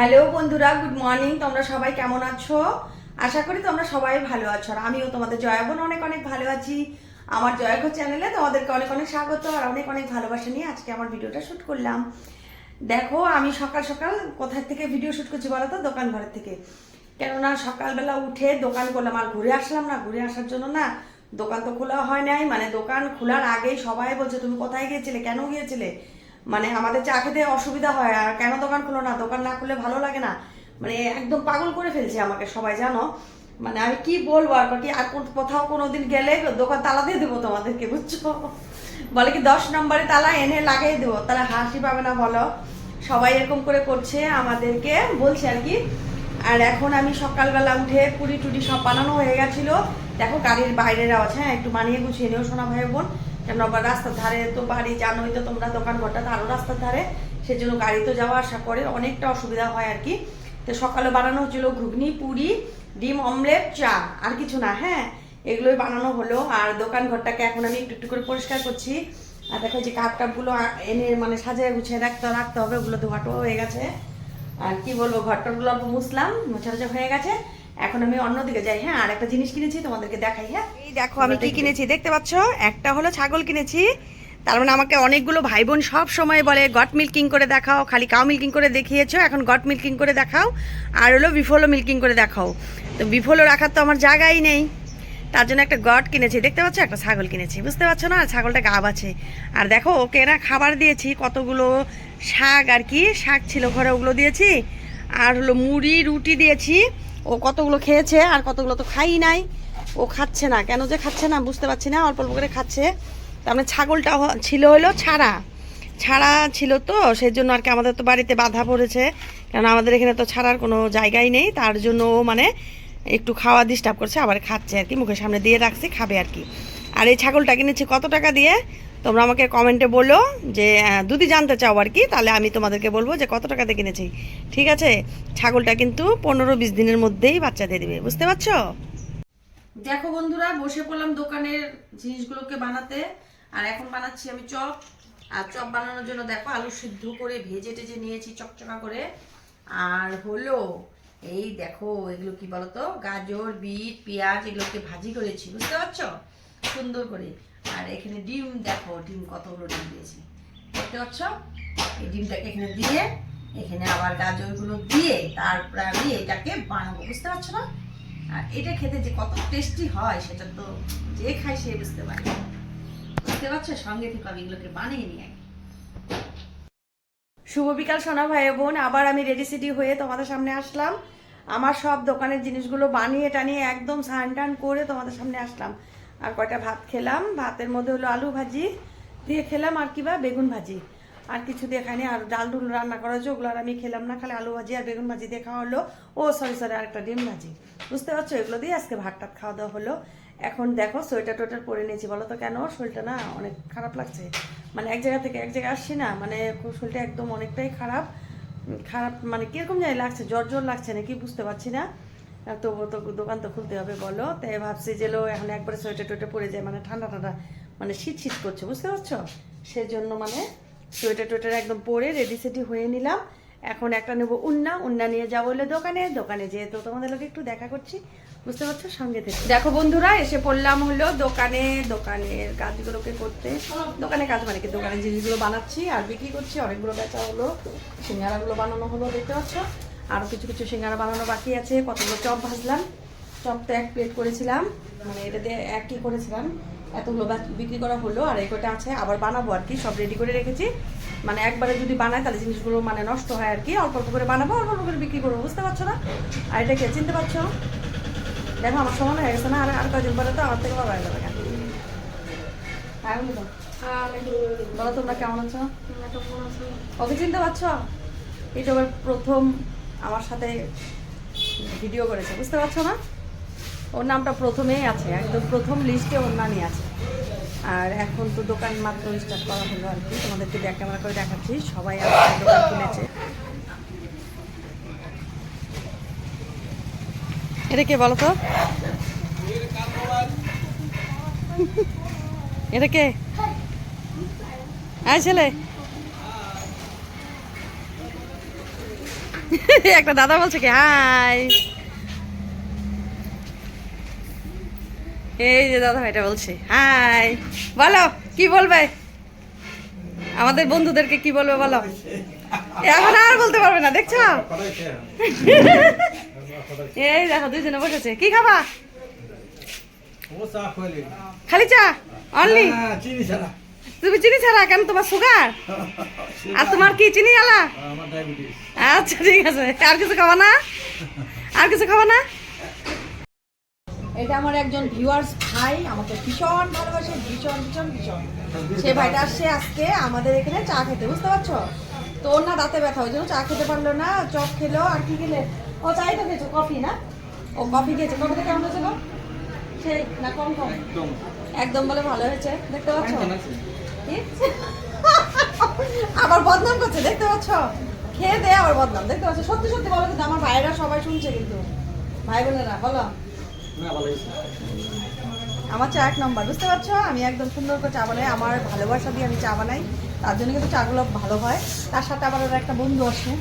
Hello বন্ধুরা, good morning. তোমরা সবাই কেমন আছো? আশা করি তোমরা সবাই ভালো আছো আর আমিও তোমাদের জয়াবন অনেক অনেক ভালো আছি। আমার জয়ঘর চ্যানেলে তোমাদেরকে অনেক অনেক স্বাগত আর অনেক অনেক ভালোবাসা নিয়ে আজকে আমার ভিডিওটা শ্যুট করলাম। দেখো, আমি সকাল সকাল কোথায় থেকে ভিডিও শ্যুট করছি বলো তো? দোকান ঘরের থেকে। কেননা সকালবেলা উঠে দোকান করলাম আর ঘুরে আসলাম না, ঘুরে আসার জন্য না দোকান তো খোলা হয় নাই। মানে দোকান খোলার আগেই সবাই বলছে, তুমি কোথায় গিয়েছিলে? কেন গিয়েছিলে? মানে আমাদের চা খেতে অসুবিধা হয়, আর কেন দোকান খুলো না? দোকান না খুলে ভালো লাগে না। মানে একদম পাগল করে ফেলছে আমাকে সবাই, জানো? মানে আমি কি বলব আর কি, আর কোথাও কোনোদিন গেলে দোকান তালা দিয়ে দেবো তোমাদেরকে, বুঝছ? বলে কি, দশ নম্বরে তালা এনে লাগিয়ে দেবো। তাহলে হাসি পাবে না বলো? সবাই এরকম করে করছে আমাদেরকে, বলছে আর কি। আর এখন আমি সকালবেলা উঠে পুরি টুরি সব বানানো হয়ে গেছিল। দেখো গাড়ির বাইরের আওয়াজ হ্যাঁ একটু বানিয়ে গুছিয়ে নিও সোনা ভাই বোন। কেন আবার রাস্তার ধারে তো বাড়ি জানোই তো তোমরা দোকান ঘরটা আরও রাস্তার ধারে। সেজন্য গাড়ি তো যাওয়া আসা করে, অনেকটা অসুবিধা হয় আর কি। তো সকালে বানানো হচ্ছিল ঘুগনি, পুরি, ডিম, অমলেট, চা, আর কিছু না হ্যাঁ? এগুলোই বানানো হলো, আর দোকান ঘরটাকে এখন আমি একটু একটু করে পরিষ্কার করছি। আর দেখো যে কাপ টাপগুলো এনে মানে সাজিয়ে গুছিয়ে রাখতে রাখতে হবে, ওগুলো ধোয়াটো হয়ে গেছে। আর কি বলব মুছলাম, মোছা মোছা হয়ে গেছে। এখন আমি অন্যদিকে যাই হ্যাঁ? আর একটা জিনিস কিনেছি তোমাদেরকে দেখাই হ্যাঁ? এই দেখো আমি কি কিনেছি দেখতে পাচ্ছ? একটা হলো ছাগল কিনেছি। তার মানে আমাকে অনেকগুলো ভাই বোন সব সময় বলে গট মিল্কিং করে দেখাও খালি কাউ মিল্কিং করে দেখিয়েছো এখন গট মিল্কিং করে দেখাও আর হলো বিফলো মিল্কিং করে দেখাও। তো বিফলো রাখার তো আমার জায়গাই নেই। তার জন্য একটা গট কিনেছি। দেখতে পাচ্ছ? একটা ছাগল কিনেছি। বুঝতে পারছ না? ছাগলটা গাব আছে। আর দেখো ওকে না খাবার দিয়েছি কতগুলো শাক আর কি শাক ছিল ঘরে ওগুলো দিয়েছি। আর হলো মুড়ি রুটি দিয়েছি। ও কতগুলো খেয়েছে আর কতগুলো তো খাই নাই। ও খাচ্ছে না। কেন যে খাচ্ছে না বুঝতে পারছি না, অল্প অল্প করে খাচ্ছে। তার মানে ছাগলটা ছিল হলো ছাড়া। ছাড়া ছিল তো সেই জন্য আর কি আমাদের তো বাড়িতে বাধা পড়েছে। কারণ আমাদের এখানে তো ছাড়ার কোনো জায়গাই নেই। তার জন্য ও মানে একটু খাওয়া ডিস্টার্ব করছে, আবার খাচ্ছে আর কি। মুখের সামনে দিয়ে রাখছি, খাবে আর কি। আর এই ছাগলটা কিনেছি কত টাকা দিয়ে? তোমরা আমাকে কমেন্টে বলো যে যদি জানতে চাও আর কি, তাহলে আমি তোমাদেরকে বলব যে কত টাকাতে কিনেছি। ঠিক আছে? ছাগলটা কিন্তু পনেরো বিশ দিনের মধ্যেই বাচ্চা দিয়ে দিবে, বুঝতে পারছ? দেখো বন্ধুরা, বসে পড়লাম দোকানের জিনিসগুলোকে বানাতে, আর এখন বানাচ্ছি আমি চপ। আর চপ বানানোর জন্য দেখো আলু সিদ্ধ করে ভেজে টেজে নিয়েছি চকচকা করে। আর হলো, এই দেখো, এগুলো কি বলতো? গাজর, বিট, পেঁয়াজ, এগুলোকে ভাজি করেছি, বুঝতে পারছ? সুন্দর করে। আর এখানে ডিম, দেখো ডিম কতগুলো ডিম দিয়েছি। দেখতে পাচ্ছ? এই ডিমটাকে এখানে দিয়ে, এখানে আবার গাজরগুলো দিয়ে, তারপরে আমি এটাকে বানাবো, বুঝতে পারছ না? আর এটা খেতে যে কত টেস্টি হয়, সেটা তো যে খায় সে বুঝতে পারে বুঝতে পারছ? সঙ্গে থেকে আমি এগুলোকে বানিয়ে নিয়ে শুভ বিকাল, সোনা ভাই বোন। আবার আমি রেডি সিডি হয়ে তোমাদের সামনে আসলাম। আমার সব দোকানের জিনিসগুলো বানিয়ে টানিয়ে একদম স্নান টান করে তোমাদের সামনে আসলাম। আর কয়টা ভাত খেলাম? ভাতের মধ্যে হলো আলু ভাজি, দিয়ে খেলাম আর কি বা? বেগুন ভাজি। আর কিছু দিয়ে খাইনি, আর ডাল ডুল রান্না করা হয়েছে, ওগুলো আর আমি খেলাম না, খালি আলু ভাজি আর বেগুন ভাজি দিয়ে খাওয়া হলো। ও সরি সরি আরেকটা ডিম ভাজি। বুঝতে পারছ? এগুলো দিয়ে আজকে ভাত টাত খাওয়া দাওয়া হলো। এখন দেখো, সোয়েটার টোয়েটার পরে নিয়েছি। বলো তো কেন? শরীরটা না অনেক খারাপ লাগছে। মানে এক জায়গা থেকে এক জায়গায় আসছি না মানে শরীরটা একদম অনেকটাই খারাপ। খারাপ মানে কীরকম জানি লাগছে? জ্বর জ্বর লাগছে নাকি? বুঝতে পারছি না। তবুও তো দোকান তো খুলতে হবে, বলো। তাই ভাবছি যে লো, এখন একবারে সোয়েটার টোয়েটার পরে যায় মানে ঠান্ডা ঠান্ডা মানে শীত শীত করছে, বুঝতে পারছ? সেজন্য মানে সোয়েটার টোয়েটার একদম পরে রেডি সেডি হয়ে নিলাম। এখন একটা নেব উন্না উন্না নিয়ে যাব হলে দোকানে। দোকানে যেয়ে তো তোমাদের লোক একটু দেখা করছি, বুঝতে পারছ? সঙ্গে থেকে। দেখো বন্ধুরা, এসে পড়লাম হলো দোকানে দোকানের কাজগুলোকে করতে। দোকানে কাজ মানে কি? দোকানের জিনিসগুলো বানাচ্ছি, আর বিক্রি করছি। অনেকগুলো বেচা হলো, সিঙ্গারাগুলো বানানো হলো, দেখতে পাচ্ছ? আরও কিছু কিছু সিঙ্গারা বানানো বাকি আছে। কতগুলো চপ ভাজলাম। চপ তো এক প্লেট করেছিলাম। মানে এটা দিয়ে একই করেছিলাম। এতগুলো বাক- বিক্রি করা হলো আর এই কটা আছে। আবার বানাবো আর কি। সব রেডি করে রেখেছি। মানে একবারে যদি বানাই তাহলে জিনিসগুলো মানে নষ্ট হয় আর কি। অল্প অল্প করে বানাবো অল্প অল্প করে বিক্রি করব। বুঝতে পারছ না? আর এটা কে? চিনতে পারছ? দেখো আমার সমান হয়ে গেছে না? আর আর কদিন পরে তো আমার থেকে বড় হয়ে যাবে হ্যাঁ বলো বলো তোমরা কেমন আছো? ওকে চিনতে পারছ? এটা প্রথম আমার সাথে ভিডিও করেছে, বুঝতে পারছ না? ওর নামটা প্রথমেই আছে, একদম প্রথম লিস্টে ওর নামই আছে। আর এখন তো দোকান মাত্র স্টার্ট করা হলো আর কি, তোমাদেরকে ব্যাক ক্যামেরা করে দেখাচ্ছি, সবাই আমার দোকান খুলেছে এটা কে বলো তো? এটা কে? আয় ছেলে। একটা দাদা বলছে কি হাই। এই যে দাদা ভাইটা বলছে হাই। বলো কি বলবে? আমাদের বন্ধুদেরকে কি বলবে বলো? এখন আর বলতে পারবে না দেখছ? এই দেখো দুইজনে বসেছে। কি খাবা? খালি চা? অনলি? চিনি ছাড়া। তুমি চিনি ছাড়া কেন তোমার সুগার আর তোমার কি চিনি আলা? আমার ডায়াবেটিস আচ্ছা ঠিক আছে। আর কিছু খাবা না? আর কিছু খাবা না? এটা আমার একজন ভিউয়ার্স ভাই আমাকে ভীষণ ভালোবাসে ভীষণ ভীষণ ভীষণ। সে ভাইটা আসছে আজকে আমাদের এখানে চা খেতে বুঝতে পারছ? তো ওর না দাঁতে ব্যথা ওই জন্য চা খেতে পারল না চপ খেলো আর কি খেলে? ও চাই তো খেয়েছো কফি না? ও কফি খেয়েছে। কফিটা কেমন হয়েছে সেই না কম কম? একদম বলে ভালো হয়েছে। দেখতে পাচ্ছ? আবার বদনাম করছে দেখতে পাচ্ছ? খেয়ে দে আবার বদনাম দেখতে পাচ্ছ? সত্যি সত্যি বলো কিন্তু আমার ভাইরা সবাই শুনছে কিন্তু। ভাই বোনেরা বলো। আমার চা এক নম্বর বুঝতে পারছ? আমি একদম সুন্দর করে চা বানাই আমার ভালোবাসা দিয়ে আমি চা বানাই। তার জন্য কিন্তু চাগুলো ভালো হয়। তার সাথে আবার ওর একটা বন্ধু আসে।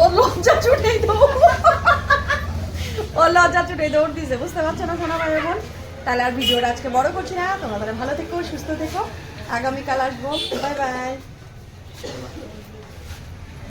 ও লজ্জা ছুটেই দেবো ও লজ্জা ছুটেই দৌড় দিছে বুঝতে পারছ না শোনা ভাই বোন? তাহলে আর ভিডিওটা আজকে বড় করছি না। তোমরা তাহলে ভালো থেকো, সুস্থ থেকো। আগামীকাল আসব। Bye bye.